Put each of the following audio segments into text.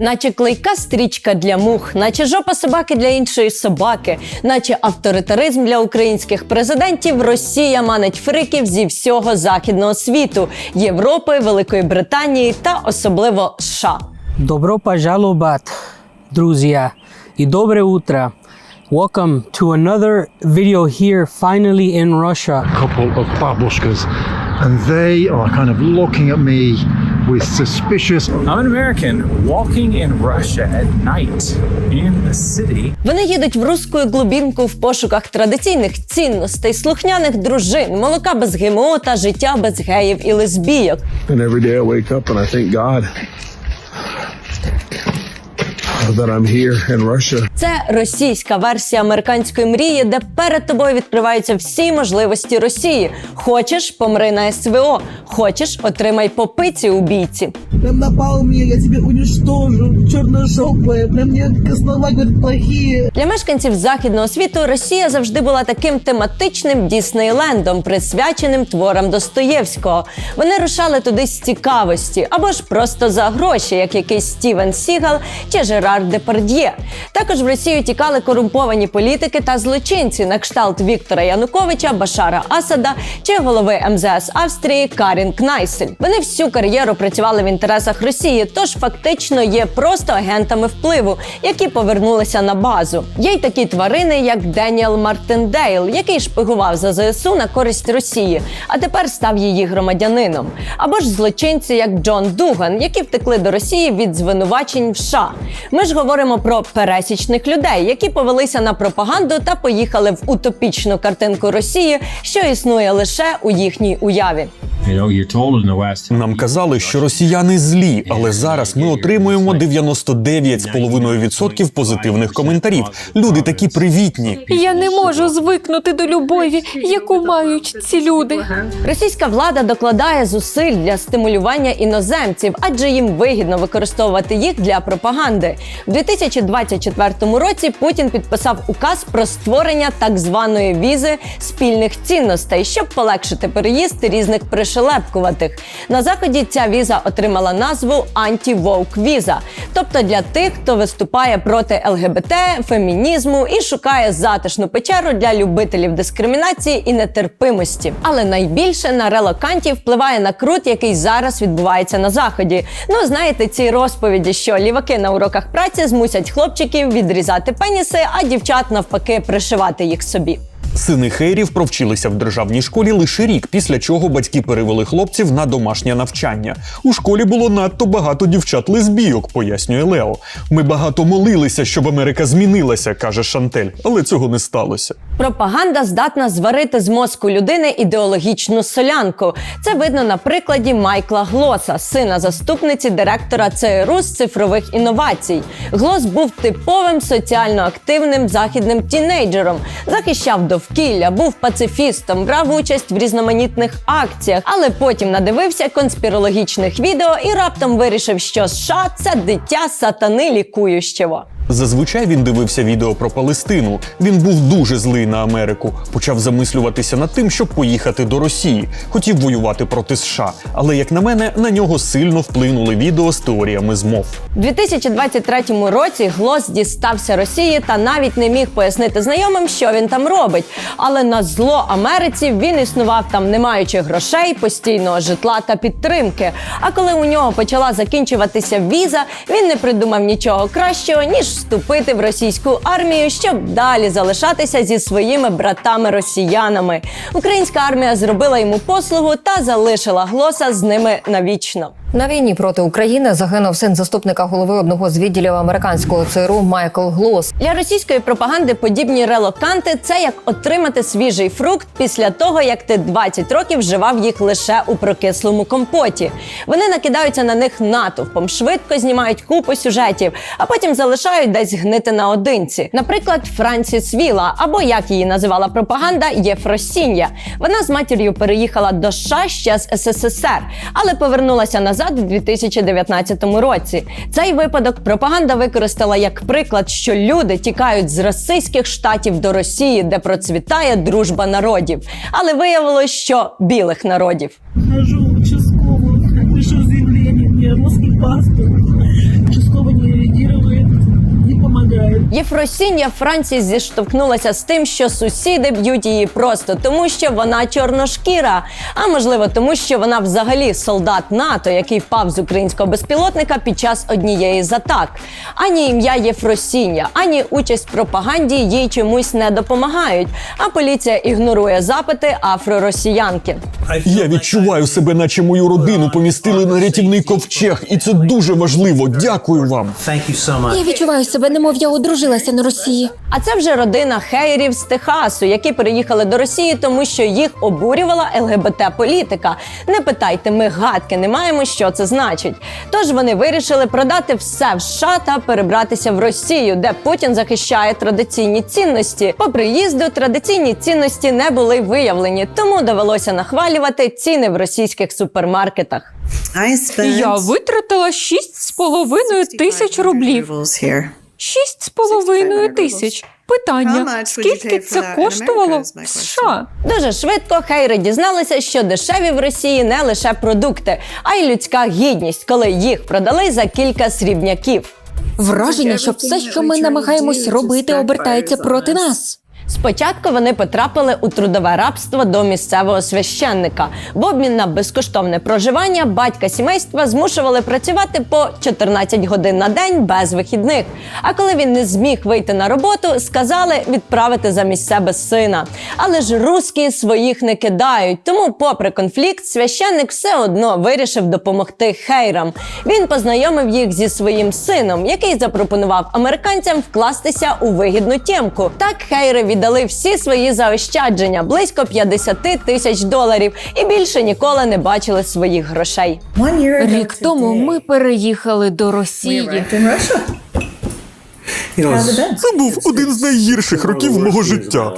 Наче клейка стрічка для мух, наче жопа собаки для іншої собаки, наче авторитаризм для українських президентів, Росія манить фриків зі всього західного світу, Європи, Великої Британії та особливо США. Добро пожаловать, друзья, и доброе утро. Welcome to another video here, finally in Russia. couple of babushkas, and they are kind of looking at me with suspicious. I'm an American walking in Russia at night in the city. Вони їдуть в русську глубінку в пошуках традиційних цінностей, слухняних дружин, молока без ГМО та життя без геїв і лесбійок. And every day I wake up and I thank God that I'm here in Russia. Це російська версія американської мрії, де перед тобою відкриваються всі можливості Росії. Хочеш, помри на СВО. Хочеш, отримай по пиці у бійці. Прям напал мне, я тебя уничтожу, черножопая, прям мне слова плохие. Для мешканців західного світу Росія завжди була таким тематичним Діснейлендом, присвяченим творам Достоєвського. Вони рушали туди з цікавості або ж просто за гроші, як якийсь Стівен Сігал чи Жерар Депард'є. Також в Росію тікали корумповані політики та злочинці на кшталт Віктора Януковича, Башара Асада чи голови МЗС Австрії Карін Кнайсель. Вони всю кар'єру працювали в інтересах Росії, тож фактично є просто агентами впливу, які повернулися на базу. Є й такі тварини, як Деніел Мартиндейл, який шпигував за ЗСУ на користь Росії, а тепер став її громадянином. Або ж злочинці, як Джон Дуган, які втекли до Росії від звинувачень в США. Ми ж говоримо про пересічних людей, які повелися на пропаганду та поїхали в утопічну картинку Росії, що існує лише у їхній уяві. You know, you're told in the West. Нам казали, що росіяни злі, але зараз ми отримуємо 99,5% позитивних коментарів. Люди такі привітні. Я не можу звикнути до любові, яку мають ці люди. Російська влада докладає зусиль для стимулювання іноземців, адже їм вигідно використовувати їх для пропаганди. У 2024 році Путін підписав указ про створення так званої візи спільних цінностей, щоб полегшити переїзд різних пришелепкуватих. На заході ця віза отримала назву анті-вовк віза, тобто для тих, хто виступає проти ЛГБТ, фемінізму і шукає затишну печеру для любителів дискримінації і нетерпимості. Але найбільше на релокантів впливає накрут, який зараз відбувається на заході. Ну знаєте, ці розповіді, що ліваки на уроках праці змусять хлопчиків відрізати пеніси, а дівчат навпаки пришивати їх собі. Сини хейрів провчилися в державній школі лише рік, після чого батьки перевели хлопців на домашнє навчання. У школі було надто багато дівчат-лесбійок, пояснює Лео. Ми багато молилися, щоб Америка змінилася, каже Шантель, але цього не сталося. Пропаганда здатна зварити з мозку людини ідеологічну солянку. Це видно на прикладі Майкла Глоса, сина заступниці директора ЦРУ з цифрових інновацій. Глос був типовим соціально активним західним тінейджером, захищав довкілля, був пацифістом, брав участь в різноманітних акціях, але потім надивився конспірологічних відео і раптом вирішив, що США це дитя сатани лікуючого. Зазвичай він дивився відео про Палестину. Він був дуже злий на Америку. Почав замислюватися над тим, щоб поїхати до Росії. Хотів воювати проти США. Але, як на мене, на нього сильно вплинули відео з теоріями змов. У 2023 році Глос дістався Росії та навіть не міг пояснити знайомим, що він там робить. Але на зло Америці він існував там, не маючи грошей, постійного житла та підтримки. А коли у нього почала закінчуватися віза, він не придумав нічого кращого ніж вступити в російську армію, щоб далі залишатися зі своїми братами-росіянами. Українська армія зробила йому послугу та залишила глоса з ними навічно. На війні проти України загинув син заступника голови одного з відділів американського ЦРУ Майкл Глос. Для російської пропаганди подібні релоканти це як отримати свіжий фрукт після того, як ти 20 років вживав їх лише у прокислому компоті. Вони накидаються на них натовпом, швидко знімають купу сюжетів, а потім залишають десь гнити наодинці. Наприклад, Франсіс Віла, або як її називала пропаганда, Єфросіння. Вона з матір'ю переїхала до США ще з СССР, але повернулася назад у 2019 році. Цей випадок пропаганда використала як приклад, що люди тікають з російських штатів до Росії, де процвітає дружба народів. Але виявилось, що білих народів. Хожу участково, пишу заявлення, мне русский паспорт. Участковый не Єфросінія Франції зіштовхнулася з тим, що сусіди б'ють її просто тому, що вона чорношкіра, а можливо, тому що вона взагалі солдат НАТО, який впав з українського безпілотника під час однієї з атак. Ані ім'я Єфросіння, ані участь в пропаганді їй чомусь не допомагають. А поліція ігнорує запити афроросіянки. Я відчуваю себе, наче мою родину помістили на рятівний ковчег, і це дуже важливо. Дякую вам. Я відчуваю себе, немов я одружилася на Росії. А це вже родина хейрів з Техасу, які переїхали до Росії, тому що їх обурювала ЛГБТ-політика. Не питайте, ми гадки не маємо, що це значить. Тож вони вирішили продати все в США та перебратися в Росію, де Путін захищає традиційні цінності. По приїзду традиційні цінності не були виявлені, тому довелося нахвалювати ціни в російських супермаркетах. Я витратила шість з половиною тисяч рублів. Шість з половиною тисяч. Питання: скільки це коштувало в США? Дуже швидко хейри дізналися, що дешеві в Росії не лише продукти, а й людська гідність, коли їх продали за кілька срібняків. Враження, що все, що ми намагаємось робити, обертається проти нас. Спочатку вони потрапили у трудове рабство до місцевого священника. В обмін на безкоштовне проживання батька сімейства змушували працювати по 14 годин на день без вихідних. А коли він не зміг вийти на роботу, сказали відправити замість себе сина. Але ж русські своїх не кидають. Тому, попри конфлікт, священник все одно вирішив допомогти хейрам. Він познайомив їх зі своїм сином, який запропонував американцям вкластися у вигідну тємку. Так хейри віддали всі свої заощадження близько 50 тисяч доларів і більше ніколи не бачили своїх грошей. Рік тому ми переїхали до Росії. Це був один з найгірших років мого життя.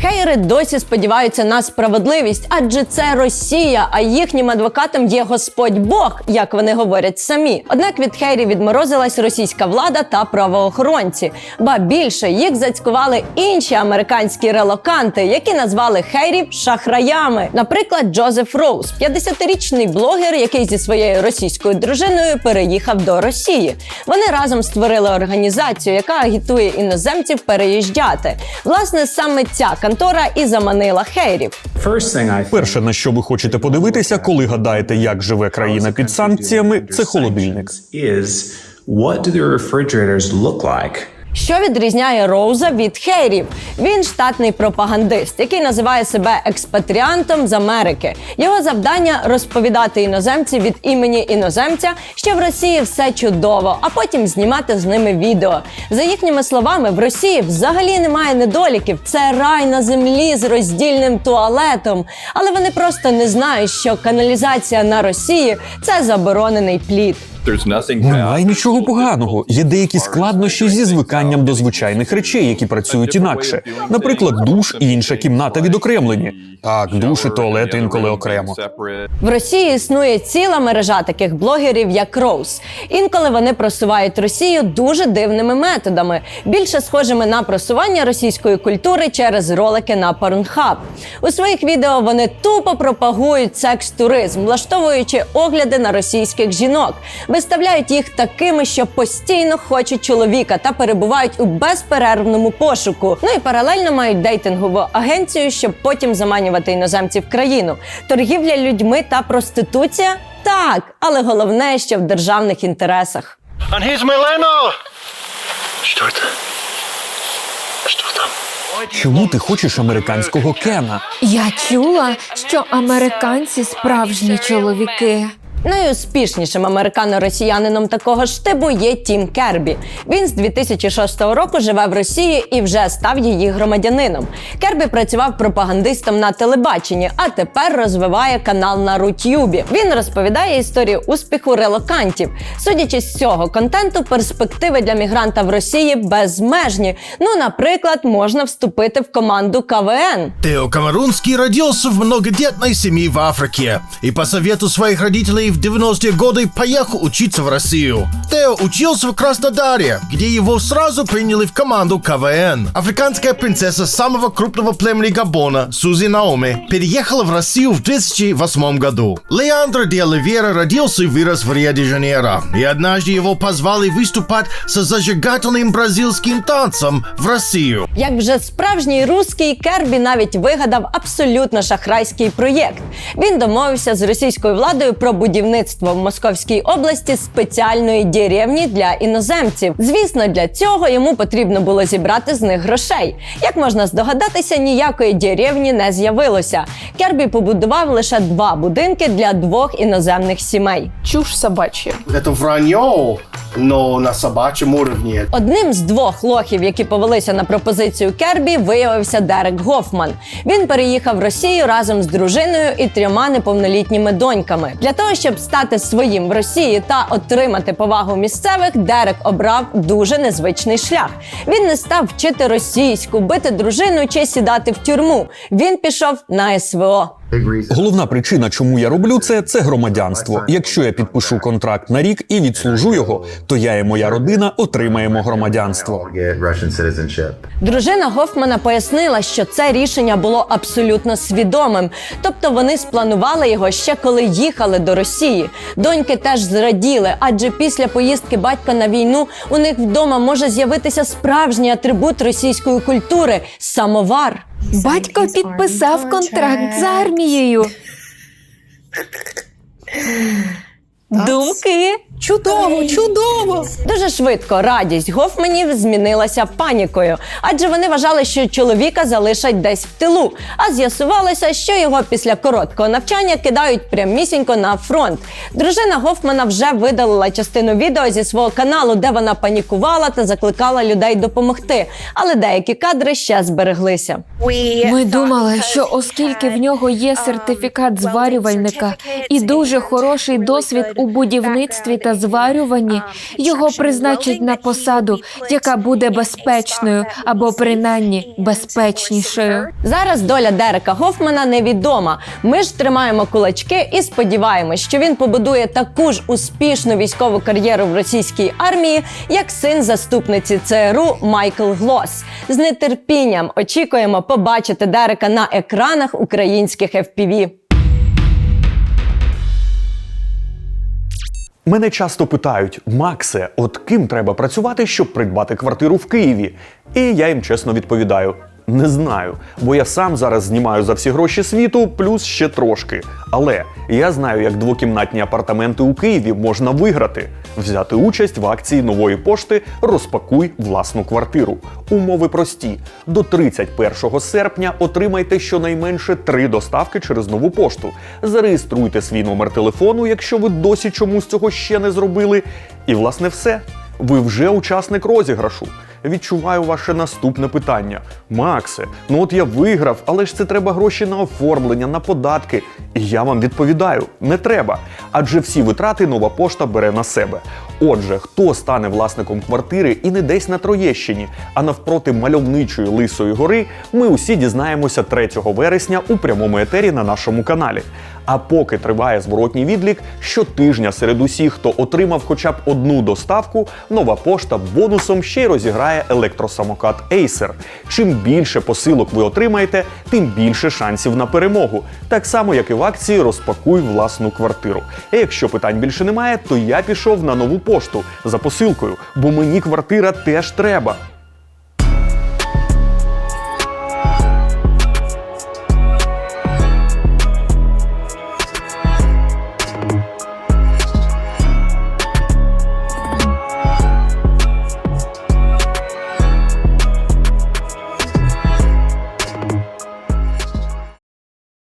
Хейри досі сподіваються на справедливість, адже це Росія, а їхнім адвокатом є Господь Бог, як вони говорять самі. Однак від хейрів відморозилась російська влада та правоохоронці. Ба більше їх зацькували інші американські релоканти, які назвали хейрів шахраями. Наприклад, Джозеф Роуз, 50-річний блогер, який зі своєю російською дружиною переїхав до Росії. Вони разом створили організацію, яка агітує іноземців переїжджати. Власне, саме ця контора і заманила хейрів. Перше, на що ви хочете подивитися, коли гадаєте, як живе країна під санкціями, це холодильник. Що відрізняє Роуза від хейрів? Він штатний пропагандист, який називає себе експатріантом з Америки. Його завдання розповідати іноземці від імені іноземця, що в Росії все чудово, а потім знімати з ними відео. За їхніми словами, в Росії взагалі немає недоліків. Це рай на землі з роздільним туалетом. Але вони просто не знають, що каналізація на Росії це заборонений плід. Немає нічого поганого. Є деякі складнощі зі звиканням до звичайних речей, які працюють інакше. Наприклад, душ і інша кімната відокремлені. Так, душ і туалет інколи окремо. В Росії існує ціла мережа таких блогерів, як Роуз. Інколи вони просувають Росію дуже дивними методами, більше схожими на просування російської культури через ролики на Pornhub. У своїх відео вони тупо пропагують секс-туризм, влаштовуючи огляди на російських жінок, виставляють їх такими, що постійно хочуть чоловіка та перебувають у безперервному пошуку. Ну і паралельно мають дейтингову агенцію, щоб потім заманювати іноземців в країну. Торгівля людьми та проституція так, але головне, що в державних інтересах. Анхіз Милено! Що це? Що там? Чому ти хочеш американського Кена? Я чула, що американці справжні чоловіки. Найуспішнішим американо-росіянином такого ж типу є Тім Кербі. Він з 2006 року живе в Росії і вже став її громадянином. Кербі працював пропагандистом на телебаченні, а тепер розвиває канал на Рутюбі. Він розповідає історію успіху релокантів. Судячи з цього контенту, перспективи для мігранта в Росії безмежні. Ну, наприклад, можна вступити в команду КВН. Тео Камарунский родился в многодетной семье в Африке и по совету своих родителей в 90-е годы поехал учиться в Россию. Тео учился в Краснодаре, где его сразу приняли в команду КВН. Африканская принцесса самого крупного племени Габона, Сузи Наоми, переехала в Россию в 2008 году. Леандро де Оливера родился и вырос в Рио-де-Жанейро. И однажды его позвали выступать со зажигательным бразильским танцем в Россию. Як вже справжній русський, Кербі навіть вигадав абсолютно шахрайський проєкт. Він домовився з російською владою про будівництво в Московській області спеціальної деревні для іноземців. Звісно, для цього йому потрібно було зібрати з них грошей. Як можна здогадатися, ніякої деревні не з'явилося. Кербі побудував лише два будинки для двох іноземних сімей. Чуш собач'я. Это вранье, но на собачьем уровне. Одним з двох лохів, які повелися на пропозицію Кербі, виявився Дерек Гофман. Він переїхав в Росію разом з дружиною і трьома неповнолітніми доньками. Для того щоб стати своїм в Росії та отримати повагу місцевих, Дерек обрав дуже незвичний шлях. Він не став вчити російську, бити дружину чи сідати в тюрму. Він пішов на СВО. Головна причина, чому я роблю це, це громадянство. Якщо я підпишу контракт на рік і відслужу його, то я і моя родина отримаємо громадянство. Дружина Гофмана пояснила, що це рішення було абсолютно свідомим, тобто вони спланували його ще коли їхали до Росії. Доньки теж зраділи, адже після поїздки батька на війну у них вдома може з'явитися справжній атрибут російської культури самовар. Батько підписав контракт з армією. Думки Чудово, чудово! Дуже швидко радість Гофманів змінилася панікою, адже вони вважали, що чоловіка залишать десь в тилу. А з'ясувалося, що його після короткого навчання кидають прямісінько на фронт. Дружина Гофмана вже видалила частину відео зі свого каналу, де вона панікувала та закликала людей допомогти. Але деякі кадри ще збереглися. Ми думали, що оскільки в нього є сертифікат зварювальника і дуже хороший досвід у будівництві та зварюванні, його призначать на посаду, яка буде безпечною або принаймні безпечнішою. Зараз доля Дерека Гофмана невідома. Ми ж тримаємо кулачки і сподіваємось, що він побудує таку ж успішну військову кар'єру в російській армії, як син заступниці ЦРУ Майкл Глос. З нетерпінням очікуємо побачити Дерека на екранах українських FPV. Мене часто питають: Максе, от ким треба працювати, щоб придбати квартиру в Києві? І я їм чесно відповідаю: не знаю, бо я сам зараз знімаю за всі гроші світу, плюс ще трошки. Але я знаю, як двокімнатні апартаменти у Києві можна виграти, взяти участь в акції нової пошти Розпакуй власну квартиру. Умови прості: до 31 серпня отримайте щонайменше три доставки через нову пошту. Зареєструйте свій номер телефону, якщо ви досі чомусь цього ще не зробили. І власне все. Ви вже учасник розіграшу. Відчуваю ваше наступне питання. Максе, ну от я виграв, але ж це треба гроші на оформлення, на податки. І я вам відповідаю: не треба. Адже всі витрати нова пошта бере на себе. Отже, хто стане власником квартири і не десь на Троєщині, а навпроти мальовничої Лисої гори, ми усі дізнаємося 3 вересня у прямому етері на нашому каналі. А поки триває зворотній відлік, щотижня серед усіх, хто отримав хоча б одну доставку, нова пошта бонусом ще й розіграє електросамокат Acer. Чим більше посилок ви отримаєте, тим більше шансів на перемогу. Так само, як і в акції Розпакуй власну квартиру. І якщо питань більше немає, то я пішов на нову пошту за посилкою, бо мені квартира теж треба.